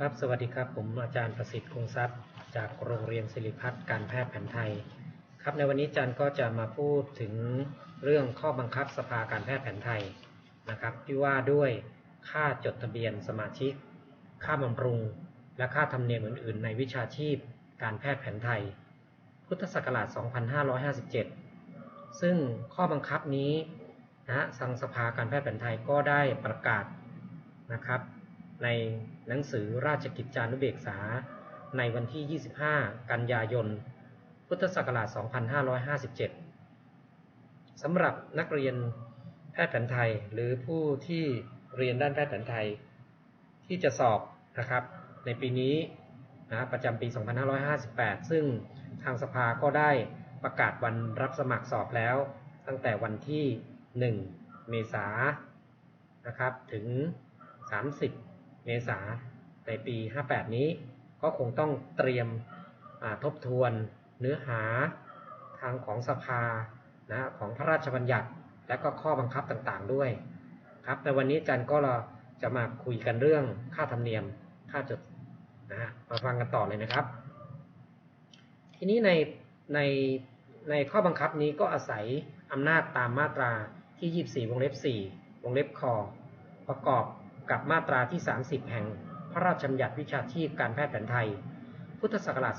ครับ สวัสดีครับ ผมอาจารย์ประสิทธิ์คงทรัพย์ จากโรงเรียนศิริพัฒน์การแพทย์แผนไทย ครับ ในวันนี้อาจารย์ก็จะมาพูดถึงเรื่องข้อบังคับสภาการแพทย์แผนไทยนะครับที่ว่าด้วยค่าจดทะเบียนสมาชิก ค่าบำรุง และค่าธรรมเนียมอื่น ๆ ในวิชาชีพ การแพทย์แผนไทย พุทธศักราช 2557 ซึ่งข้อบังคับนี้นะสังสภาการแพทย์แผนไทยก็ได้ประกาศนะครับใน หนังสือราชกิจจานุเบกษา ในวันที่ 25 กันยายน พุทธศักราช 2557 สำหรับนักเรียนแพทย์แผนไทย หรือผู้ที่เรียนด้านแพทย์แผนไทย ที่จะสอบนะครับ ในปีนี้นะประจำปี 2558 ซึ่งทางสภาก็ได้ประกาศวันรับสมัครสอบแล้ว ตั้งแต่วันที่ 1 เมษายนนะครับ ถึง 30 เมษาในปี 58 นี้ ก็คงต้องเตรียมทบทวนเนื้อหาทางของสภานะของพระราชบัญญัติ และก็ข้อบังคับต่างๆด้วยครับในวันนี้จารย์ก็เราจะมาคุยกันเรื่องค่าธรรมเนียมค่าจดนะฮะมาฟังกันต่อเลยนะครับ ทีนี้ในในในข้อบังคับนี้ก็อาศัยอำนาจตามมาตราที่ 24 วงเล็บ 4 วงเล็บคอประกอบ กับมาตราที่ 30 แห่งพระราชบัญญัติวิชาชีพการแพทย์แผนไทย พุทธศักราช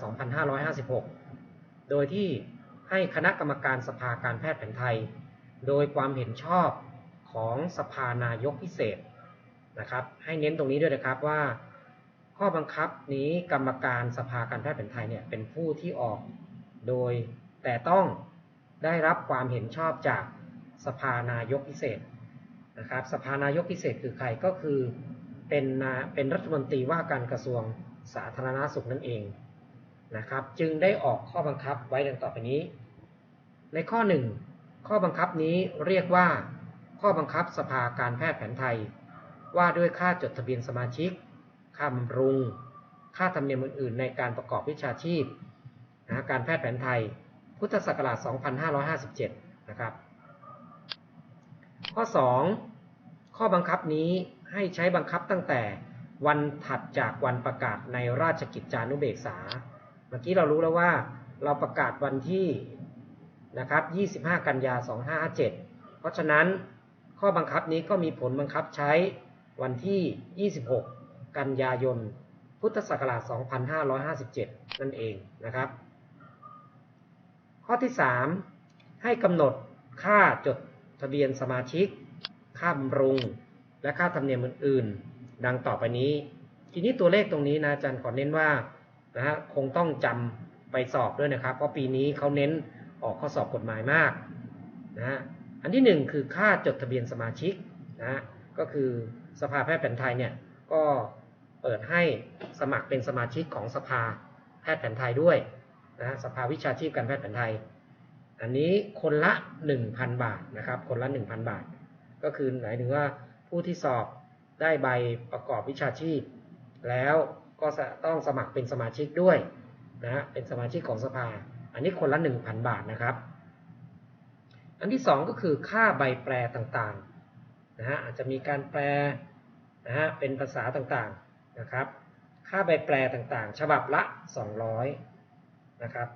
2556 โดยที่ให้คณะกรรมการสภาการแพทย์แผนไทย โดยความเห็นชอบของสภานายกพิเศษนะครับ ให้เน้นตรงนี้ด้วยนะครับว่า ข้อบังคับนี้กรรมการสภาการแพทย์แผนไทยเนี่ยเป็นผู้ที่ออกโดยแต่ต้องได้รับความเห็นชอบจากสภานายกพิเศษ นะครับสภานายกพิเศษคือใครก็คือเป็นเป็นรัฐมนตรีว่าการกระทรวงสาธารณาสุขนั่นเองนะครับ จึงได้ออกข้อบังคับไว้ดังต่อไปนี้ ในข้อ 1 ข้อบังคับนี้เรียกว่า ข้อบังคับสภาการแพทย์แผนไทย ว่าด้วยค่าจดทะเบียนสมาชิก ค่าบำรุง ค่าธรรมเนียมอื่น ๆ ในการประกอบวิชาชีพนะการแพทย์แผนไทย พุทธศักราช 2557 นะครับ ข้อ 2 ข้อบังคับนี้ให้ใช้บังคับตั้งแต่วันถัดจากวันประกาศในราชกิจจานุเบกษา เมื่อกี้เรารู้แล้วว่าเราประกาศวันที่นะครับ 25 กันยา 2557 เพราะฉะนั้นข้อบังคับนี้ก็มีผลบังคับใช้วันที่ 26 กันยายน พุทธศักราช 2557 นั่นเองนะครับ ข้อที่ 3 ให้กำหนดค่าจด ทะเบียนสมาชิก ค่าบำรุง และค่าธรรมเนียมอื่น ๆ ดังต่อไปนี้ ทีนี้ตัวเลขตรงนี้นะอาจารย์ขอเน้นว่านะฮะคงต้องจำไปสอบด้วยนะครับ เพราะปีนี้เขาเน้นออกข้อสอบกฎหมายมากนะฮะอันที่ 1 คือค่าจดทะเบียนสมาชิกนะก็คือสภาแพทย์แผนไทยเนี่ยก็เปิดให้สมัครเป็นสมาชิกของสภาแพทย์แผนไทยด้วยนะสภาวิชาชีพการแพทย์แผนไทย อันนี้คนละ 1,000 บาทนะครับ คนละ 1,000 บาท ก็คือหมายถึงว่าผู้ที่สอบได้ใบประกอบวิชาชีพ แล้วก็ต้องสมัครเป็นสมาชิกด้วยนะเป็นสมาชิกของสภา อันนี้คนละ 1,000 บาทนะครับ อันที่ 2 ก็คือค่าใบแปลต่างๆนะฮะอาจจะมีการแปลนะฮะเป็นภาษาต่างๆนะครับ ค่าใบแปลต่างๆ ฉบับละ 200นะครับ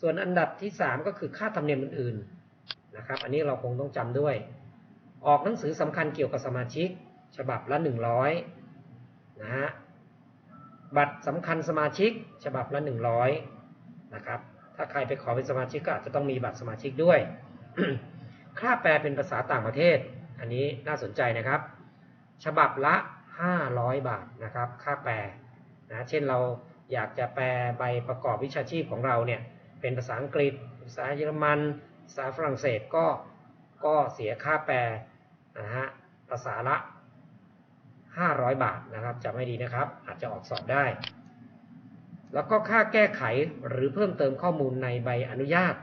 ส่วนอันดับที่3ก็คือค่าธรรมเนียมอื่นๆนะครับ อันนี้เราคงต้องจำด้วย ออกหนังสือสำคัญเกี่ยวกับสมาชิก ฉบับละ100นะฮะบัตรสำคัญสมาชิก ฉบับละ100นะครับ ถ้าใครไปขอเป็นสมาชิกก็อาจจะต้องมีบัตรสมาชิกด้วย ค่าแปลเป็นภาษาต่างประเทศ อันนี้น่าสนใจนะครับ ฉบับละ500บาทนะครับ ค่าแปลนะ เช่นเราอยากจะแปลใบประกอบวิชาชีพของเราเนี่ย เป็นภาษาอังกฤษ ภาษาเยอรมัน ภาษาฝรั่งเศสก็ก็เสียค่าแปลนะฮะภาษาละ 500 บาทนะครับจะไม่ดีนะครับ อาจจะออกสอบได้ แล้วก็ค่าแก้ไขหรือเพิ่มเติมข้อมูลในใบอนุญาต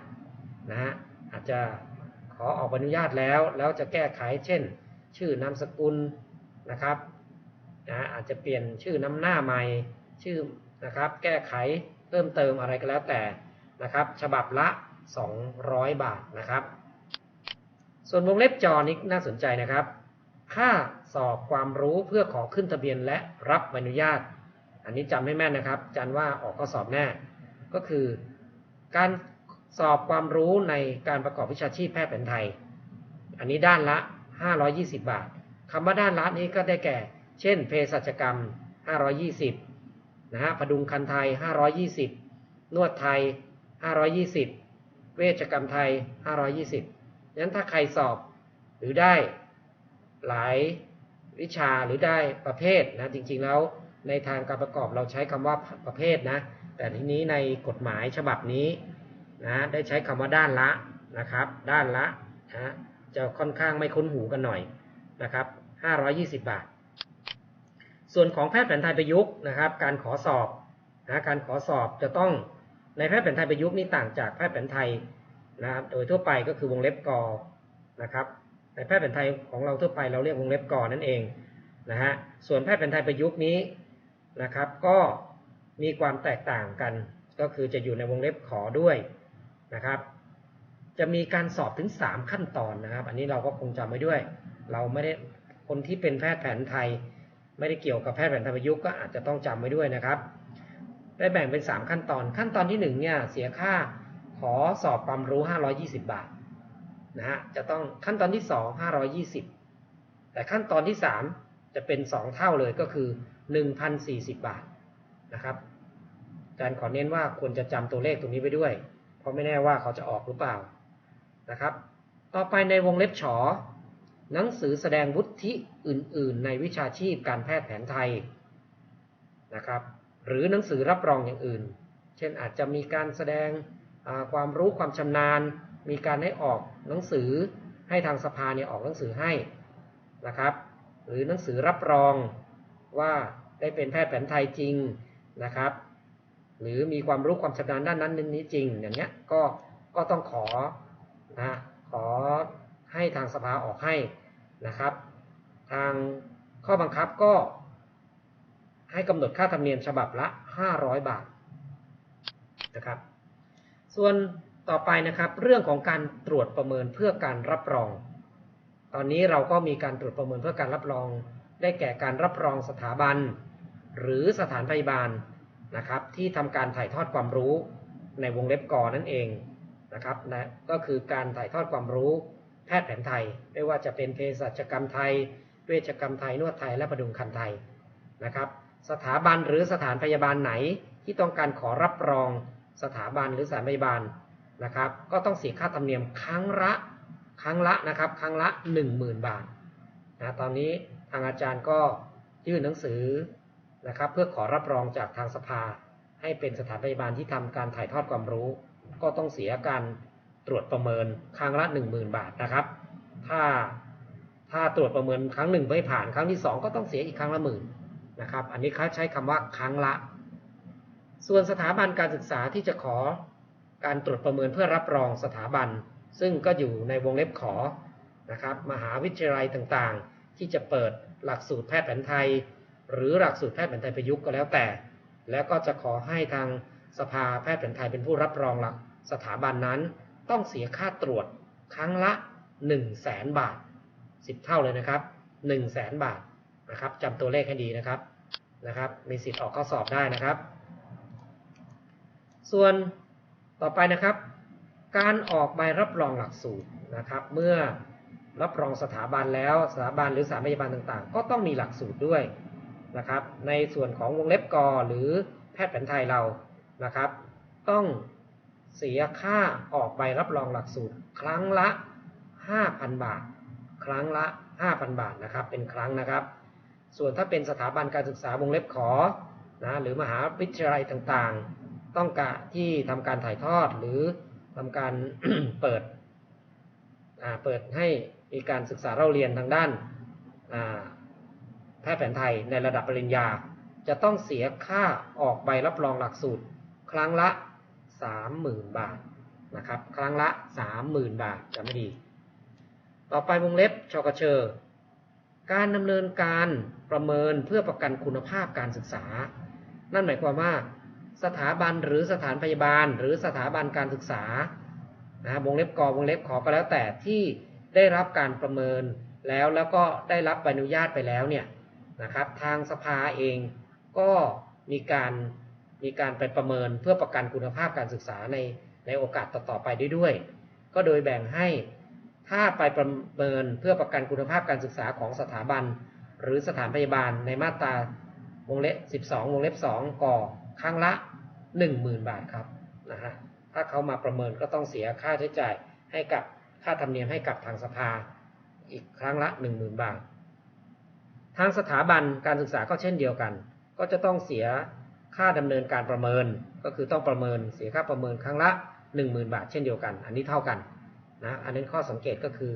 นะฮะอาจจะขอออกอนุญาตแล้ว แล้วจะแก้ไขเช่น ชื่อนามสกุลนะครับนะอาจจะเปลี่ยนชื่อนำหน้าใหม่ชื่อนะครับ แก้ไขเพิ่มเติมอะไรก็แล้วแต่ นะครับ ฉบับละ 200 บาทนะครับ ส่วนวงเล็บจอนี้น่าสนใจนะครับ ค่าสอบความรู้เพื่อขอขึ้นทะเบียนและรับใบอนุญาต อันนี้จำให้แม่นนะครับจันว่าออกข้อสอบแน่ก็คือ การสอบความรู้ในการประกอบวิชาชีพแพทย์แผนไทย อันนี้ด้านละ 520 บาทคำว่าด้านละนี้ก็ได้แก่ เช่น เภสัชกรรม 520นะฮะพดุงคันไทย 520 นวดไทย 520 เวชกรรมไทย 520งั้นถ้าใครสอบหรือได้หลายวิชาหรือได้ประเภทนะจริงๆแล้วในทางการประกอบเราใช้คำว่าประเภทนะ แต่ทีนี้ในกฎหมายฉบับนี้นะได้ใช้คำว่าด้านละนะครับ ด้านละนะจะค่อนข้างไม่คุ้นหูกันหน่อยนะครับ 520 บาท ส่วนของแพทย์แผนไทยประยุกต์นะครับ การขอสอบนะการขอสอบจะต้อง ในแพทย์แผนไทยประยุกต์นี่ต่างจากแพทย์แผนไทยนะครับโดยทั่วไปก็คือวงเล็บกอนะครับในแพทย์แผนไทยของเราทั่วไปเราเรียกวงเล็บกอนั่นเองนะฮะส่วนแพทย์แผนไทยประยุกต์นี้นะครับ ก็มีความแตกต่างกัน ก็คือจะอยู่ในวงเล็บขอด้วยนะครับ จะมีการสอบถึง 3 ขั้นตอนนะครับ อันนี้เราก็คงจำไว้ด้วย เราไม่ได้คนที่เป็นแพทย์แผนไทย ไม่ได้เกี่ยวกับแพทย์แผนไทยประยุกต์ก็อาจจะต้องจำไว้ด้วยนะครับ ได้แบ่งเป็น 3 ขั้นตอน ขั้นตอนที่ 1 เนี่ย เสียค่าขอสอบความรู้ 520 บาทนะฮะจะต้องขั้นตอนที่ 2 520 แต่ขั้นตอนที่ 3 จะเป็น 2 เท่าเลยก็คือ 1,040 บาทนะครับอาจารย์ขอเน้นว่าควรจะจำตัวเลขตรงนี้ไว้ด้วย เพราะไม่แน่ว่าเขาจะออกหรือเปล่านะครับ ต่อไปในวงเล็บฉอหนังสือแสดงวุฒิอื่น ๆ ในวิชาชีพการแพทย์แผนไทยนะครับ หรือหนังสือรับรองอย่างอื่น เช่นอาจจะมีการแสดงความรู้ความชำนาญ มีการให้ออกหนังสือให้ทางสภาเนี่ยออกหนังสือให้นะครับ หรือหนังสือรับรองว่าได้เป็นแพทย์แผนไทยจริงนะครับ หรือมีความรู้ความชำนาญด้านนั้นนี้จริง อย่างเงี้ยก็ก็ต้องขอนะขอให้ทางสภาออกให้นะครับ ทางข้อบังคับก็ ให้กำหนดค่าธรรมเนียมฉบับละ 500 บาทนะครับ ส่วนต่อไปนะครับ เรื่องของการตรวจประเมินเพื่อการรับรอง ตอนนี้เราก็มีการตรวจประเมินเพื่อการรับรอง ได้แก่การรับรองสถาบัน หรือสถานพยาบาลนะครับ ที่ทำการถ่ายทอดความรู้ในวงเล็บกอนั่นเองนะครับนะก็คือการถ่ายทอดความรู้แพทย์แผนไทย ไม่ว่าจะเป็นเภสัชกรรมไทย เวชกรรมไทยนวดไทยและประดุงคันไทยนะครับ สถาบันหรือสถานพยาบาลไหนที่ต้องการขอรับรองสถาบันหรือสถานพยาบาลนะครับ ก็ต้องเสียค่าธรรมเนียมครั้งละครั้งละนะครับ ครั้งละ 10,000 บาทนะตอนนี้ทางอาจารย์ก็ยื่นหนังสือนะครับ เพื่อขอรับรองจากทางสภา ให้เป็นสถานพยาบาลที่ทำการถ่ายทอดความรู้ ก็ต้องเสียการตรวจประเมินครั้งละ 10,000 บาทนะครับ ถ้าถ้าตรวจประเมินครั้งหนึ่งไม่ผ่านครั้งที่ 2 ก็ต้องเสียอีกครั้งละหมื่น นะครับ อันนี้เขาใช้คำว่าครั้งละ ส่วนสถาบันการศึกษาที่จะขอการตรวจประเมินเพื่อรับรองสถาบัน ซึ่งก็อยู่ในวงเล็บขอนะครับ มหาวิทยาลัยต่างๆ ที่จะเปิดหลักสูตรแพทย์แผนไทย หรือหลักสูตรแพทย์แผนไทยประยุกต์ก็แล้วแต่ แล้วก็จะขอให้ทางสภาแพทย์แผนไทยเป็นผู้รับรองหลักสถาบันนั้น ต้องเสียค่าตรวจครั้งละ 1 0 0 0 0แสนบาท 10 เท่าเลยนะครับ 1 0 0 0 0แสนบาท นะครับจำตัวเลขให้ดีนะครับนะครับ มีสิทธิ์ออกข้อสอบได้นะครับ ส่วนต่อไปนะครับ การออกใบรับรองหลักสูตรนะครับ เมื่อรับรองสถาบันแล้วสถาบันหรือสถานพยาบาลต่างๆ ก็ต้องมีหลักสูตรด้วยนะครับ ในส่วนของวงเล็บกอหรือแพทย์แผนไทยเรานะครับ ต้องเสียค่าออกใบรับรองหลักสูตร ครั้งละ 5,000 บาท ครั้งละ 5,000 บาทนะครับ เป็นครั้งนะครับ ส่วนถ้าเป็นสถาบันการศึกษาวงเล็บขอนะหรือมหาวิทยาลัยต่างๆ ต้องการที่ทำการถ่ายทอดหรือทำการเปิดเปิดให้มีการศึกษาเล่าเรียนทางด้านแพทย์แผนไทยในระดับปริญญา จะต้องเสียค่าออกใบรับรองหลักสูตร ครั้งละ 30,000 บาทนะครับ ครั้งละ 30,000 บาทจะไม่ดี ต่อไปวงเล็บชกเชอ การดำเนินการประเมินเพื่อประกันคุณภาพการศึกษา นั่นหมายความว่าสถาบันหรือสถานพยาบาล หรือสถาบันการศึกษานะวงเล็บกอวงเล็บขอก็แล้วแต่ที่ได้รับการประเมินแล้วแล้วก็ได้รับใบอนุญาตไปแล้วเนี่ยนะครับ ทางสภาเองก็มีการมีการไปประเมินเพื่อประกันคุณภาพการศึกษาในในโอกาสต่อๆไปด้วย ก็โดยแบ่งให้ ถ้าไปประเมินเพื่อประกันคุณภาพการศึกษาของสถาบัน หรือสถานพยาบาลในมาตราวงเล็บ12 วงเล็บ 2ก่อครั้งละ 10,000 บาทครับนะฮะถ้าเขามาประเมินก็ต้องเสียค่าใช้จ่ายให้กับค่าธรรมเนียมให้กับทางสภาอีกครั้งละ 10,000 บาท ทางสถาบันการศึกษาก็เช่นเดียวกัน ก็จะต้องเสียค่าดำเนินการประเมินก็คือต้องประเมินเสียค่าประเมินครั้งละ 10,000 บาท เช่นเดียวกัน อันนี้เท่ากัน นะอันนี้ข้อสังเกตก็คือ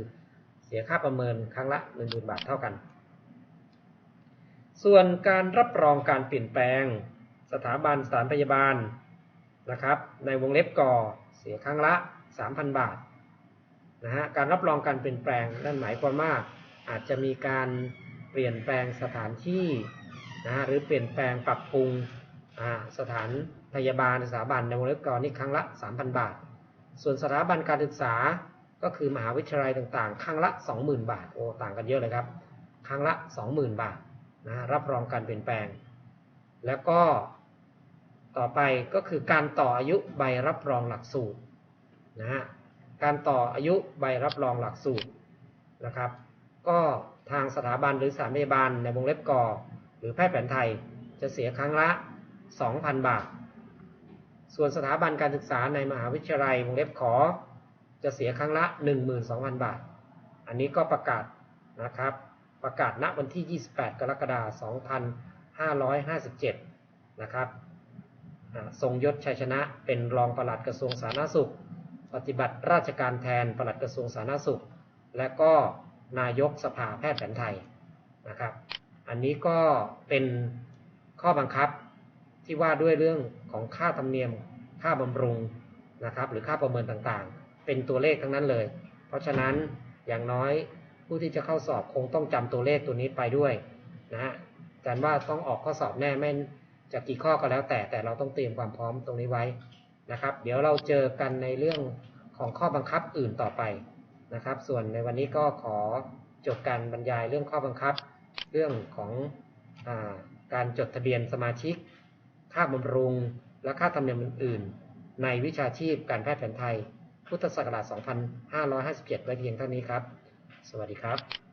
เสียค่าประเมินครั้งละ10,000 บาทเท่ากัน ส่วนการรับรองการเปลี่ยนแปลงสถาบันสถานพยาบาลนะครับในวงเล็บก่อเสียครั้งละ 3,000 บาทนะฮะการรับรองการเปลี่ยนแปลงนั่นหมายความว่าอาจจะมีการเปลี่ยนแปลงสถานที่นะฮะหรือเปลี่ยนแปลงปรับปรุงสถานพยาบาลสถาบันในวงเล็บก่อนี่ครั้งละ 3,000 บาท ส่วนสถาบันการศึกษา ก็คือมหาวิทยาลัยต่างๆ ครั้งละ 20,000 บาท โอ้ ต่างกันเยอะเลยครับ ครั้งละ 20,000 บาทนะรับรองการเปลี่ยนแปลง แล้วก็ต่อไปก็คือการต่ออายุใบรับรองหลักสูตรนะฮะ การต่ออายุใบรับรองหลักสูตรนะครับ ก็ทางสถาบันหรือสถานพยาบาลในวงเล็บกอหรือแพทย์แผนไทยจะเสียครั้งละ 2,000 บาท ส่วนสถาบันการศึกษาในมหาวิทยาลัยวงเล็บขอ จะเสียครั้งละ 12,000 บาท อันนี้ก็ประกาศนะครับ ประกาศณวันที่ 28 กรกฎาคม 2557 นะครับทรงยศชัยชนะเป็นรองปลัดกระทรวงสาธารณสุข ปฏิบัติราชการแทนปลัดกระทรวงสาธารณสุข และก็นายกสภาแพทย์แผนไทยนะครับ อันนี้ก็เป็นข้อบังคับที่ว่าด้วยเรื่องของค่าธรรมเนียม ค่าบำรุงนะครับ หรือค่าประเมินต่าง เป็นตัวเลขทั้งนั้นเลย เพราะฉะนั้นอย่างน้อยผู้ที่จะเข้าสอบคงต้องจำตัวเลขตัวนี้ไปด้วยนะฮะอาจารย์ว่าต้องออกข้อสอบแน่ไม่จะกี่ข้อก็แล้วแต่แต่เราต้องเตรียมความพร้อมตรงนี้ไว้นะครับ เดี๋ยวเราเจอกันในเรื่องของข้อบังคับอื่นต่อไปนะครับ ส่วนในวันนี้ก็ขอจบการบรรยายเรื่องข้อบังคับ เรื่องของอาการจดทะเบียนสมาชิก ค่าบำรุง และค่าธรรมเนียมอื่น ๆ ในวิชาชีพการแพทย์แผนไทย พุทธศักราช 2557 ไว้เพียงเท่านี้ครับ สวัสดีครับ